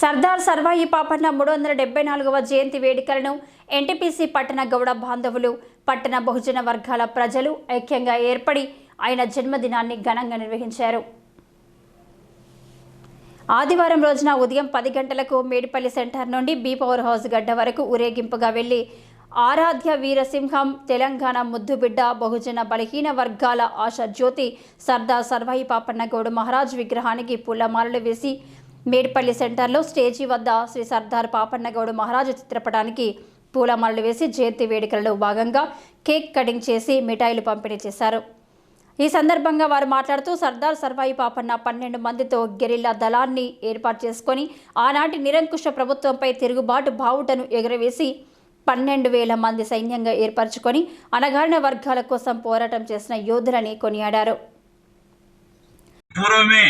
సర్దార్ సర్వాయి పాపన్న మూడు వందల డెబ్బై నాలుగవ జయంతి వేడుకలను ఎన్టీపీసీ పట్టణ గౌడ బాంధవులు పట్టణ బహుజన వర్గాల ప్రజలు ఐక్యంగా ఏర్పడి ఆయన జన్మదినాన్ని ఘనంగా నిర్వహించారు. ఆదివారం రోజున ఉదయం పది గంటలకు మేడిపల్లి సెంటర్ నుండి బీ పవర్ హౌస్ గడ్డ వరకు ఊరేగింపుగా వెళ్ళి ఆరాధ్య వీరసింహం తెలంగాణ ముద్దుబిడ్డ బహుజన బలహీన వర్గాల ఆశ జ్యోతి సర్దార్ సర్వాయి పాపన్న గౌడ్ మహారాజ్ విగ్రహానికి పూలమాలలు వేసి మేడిపల్లి సెంటర్లో స్టేజీ వద్ద శ్రీ సర్దార్ పాపన్నగౌడ్ మహారాజు చిత్రపటానికి పూలమాలలు వేసి జయంతి వేడుకలలో భాగంగా కేక్ కటింగ్ చేసి మిఠాయిలు పంపిణీ చేశారు. ఈ సందర్భంగా వారు మాట్లాడుతూ సర్దార్ సర్వాయి పాపన్న పన్నెండు మందితో గెరిల్లా దళాన్ని ఏర్పాటు చేసుకొని ఆనాటి నిరంకుశ ప్రభుత్వంపై తిరుగుబాటు బావుటను ఎగురవేసి పన్నెండు వేల మంది సైన్యంగా ఏర్పరచుకొని అనగారిన వర్గాల కోసం పోరాటం చేసిన యోధులని కొనియాడారు. పూర్వమే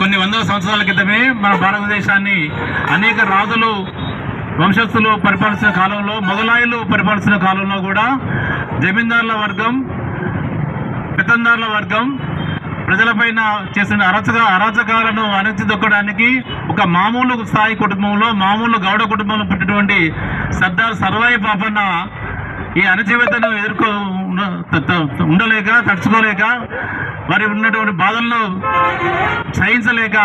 కొన్ని వందల సంవత్సరాల క్రితమే మన భారతదేశాన్ని అనేక రాజులు వంశస్థులు పరిపాలించిన కాలంలో మొదలాయులు పరిపాలించిన కాలంలో కూడా జమీందారుల వర్గం పెత్తందారుల వర్గం ప్రజలపైన చేసిన అరచక అరాచకాలను అణచిదొక్కడానికి ఒక మామూలు స్థాయి కుటుంబంలో మామూలు గౌడ కుటుంబంలో పుట్టినటువంటి సర్దార్ సర్వాయి పాపన్న ఈ అణచివేతను ఎదుర్కో ఉండలేక తడుచుకోలేక వారి ఉన్నటువంటి బాధలను సహించలేక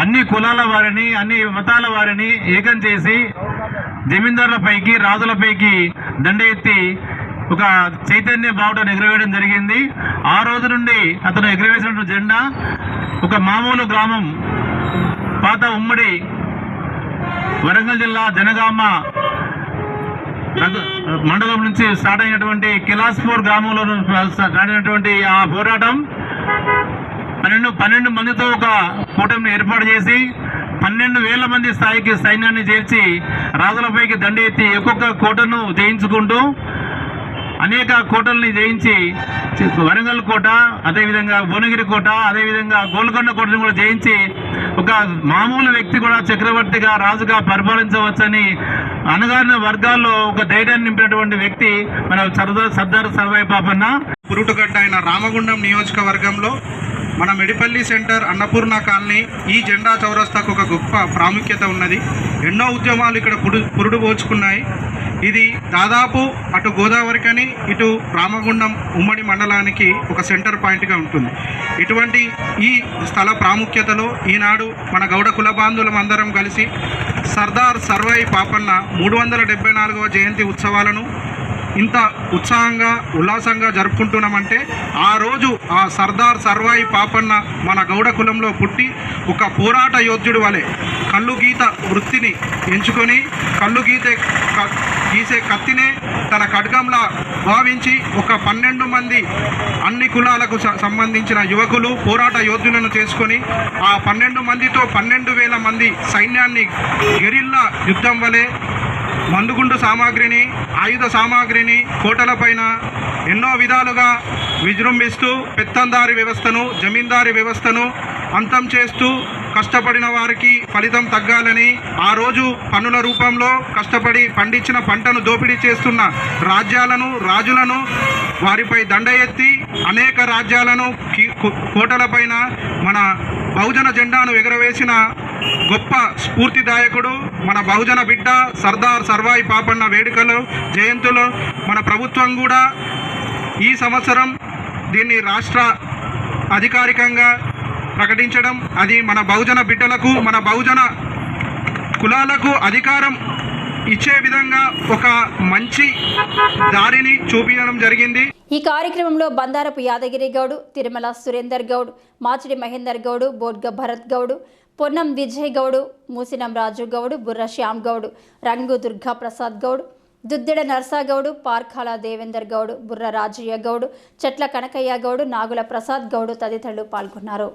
అన్ని కులాల వారిని అన్ని మతాల వారిని ఏకం చేసి జమీందారులపైకి రాజులపైకి దండ ఎత్తి ఒక చైతన్య బావుటను ఎగురవేయడం జరిగింది. ఆ రోజు నుండి అతను ఎగురవేసిన జెండా ఒక మామూలు గ్రామం పాత ఉమ్మడి వరంగల్ జిల్లా జనగామ మండలం నుంచి స్టార్ట్ అయినటువంటి కిలాస్పూర్ గ్రామంలో స్టార్ట్ అయినటువంటి ఆ పోరాటం పన్నెండు పన్నెండు మందితో ఒక కూటమిని ఏర్పాటు చేసి పన్నెండు వేల మంది స్థాయికి సైన్యాన్ని చేర్చి రాజులపైకి దండి ఎత్తి ఒక్కొక్క కోటను జయించుకుంటూ అనేక కోటల్ని జయించి వరంగల్ కోట అదేవిధంగా భువనగిరి కోట అదేవిధంగా గోల్కొండ కోటను కూడా జయించి ఒక మామూలు వ్యక్తి కూడా చక్రవర్తిగా రాజుగా పరిపాలించవచ్చని అనగారిన వర్గాల్లో ఒక ధైర్యాన్ని నింపినటువంటి వ్యక్తి మన సర్దార్ సర్దార్ సర్వాయి పాపన్న పురుటుగడ్డ అయిన రామగుండం నియోజకవర్గంలో మన మెడిపల్లి సెంటర్ అన్నపూర్ణ కాలనీ ఈ జెండా చౌరస్తాకు ఒక గొప్ప ప్రాముఖ్యత ఉన్నది. ఎన్నో ఉద్యమాలు ఇక్కడ పుడు పురుడు పోచుకున్నాయి ఇది దాదాపు అటు గోదావరికని ఇటు రామగుండం ఉమ్మడి మండలానికి ఒక సెంటర్ పాయింట్గా ఉంటుంది. ఇటువంటి ఈ స్థల ప్రాముఖ్యతలో ఈనాడు మన గౌడ కుల బాంధులం అందరం కలిసి సర్దార్ సర్వై పాపన్న మూడు వందల డెబ్బై నాలుగవ జయంతి ఉత్సవాలను ఇంత ఉత్సాహంగా ఉల్లాసంగా జరుపుకుంటున్నామంటే ఆ రోజు ఆ సర్దార్ సర్వాయి పాపన్న మన గౌడ కులంలో పుట్టి ఒక పోరాట యోధుడు వలె కళ్ళు గీత వృత్తిని ఎంచుకొని కళ్ళు గీతే గీసే కత్తినే తన ఖడ్గంలా భావించి ఒక పన్నెండు మంది అన్ని కులాలకు సంబంధించిన యువకులు పోరాట యోధులను చేసుకొని ఆ పన్నెండు మందితో పన్నెండు వేల మంది సైన్యాన్ని గెరిల్లా యుద్ధం వలె మందుగుండు సామాగ్రిని ఆయుధ సామాగ్రిని కోటలపైన ఎన్నో విధాలుగా విజృంభిస్తూ పెత్తందారి వ్యవస్థను జమీందారి వ్యవస్థను అంతం చేస్తూ కష్టపడిన వారికి ఫలితం తగ్గాలని ఆ రోజు పన్నుల రూపంలో కష్టపడి పండించిన పంటను దోపిడీ చేస్తున్న రాజ్యాలను రాజులను వారిపై దండ ఎత్తి అనేక రాజ్యాలను కోటలపైన మన బహుజన జెండాను ఎగరవేసిన గొప్ప స్ఫూర్తిదాయకుడు మన బహుజన బిడ్డ సర్దార్ సర్వాయి పాపన్న వేడుకలు జయంతులు మన ప్రభుత్వం కూడా ఈ సంవత్సరం దీన్ని రాష్ట్ర అధికారికంగా ప్రకటించడం అది మన బహుజన బిడ్డలకు మన బహుజన కులాలకు అధికారం ఇచ్చే విధంగా ఒక మంచి దారిని చూపించడం జరిగింది. ఈ కార్యక్రమంలో బందారపు యాదగిరి గౌడ్ తిరుమల సురేందర్ గౌడ్ మాచిడి మహేందర్ గౌడ్ బోడ్గ భరత్ గౌడ్ పొన్నం విజయ్ గౌడ్ మూసినం రాజు గౌడ్ బుర్ర శ్యామ్ గౌడ్ రంగు దుర్గా ప్రసాద్ గౌడ్ దుద్దిడ నర్సాగౌడ్ పార్ఖాల దేవేందర్ గౌడ్ బుర్ర రాజయ్య గౌడ్ చెట్ల కనకయ్య గౌడ్ నాగుల ప్రసాద్ గౌడ్ తదితరులు పాల్గొన్నారు.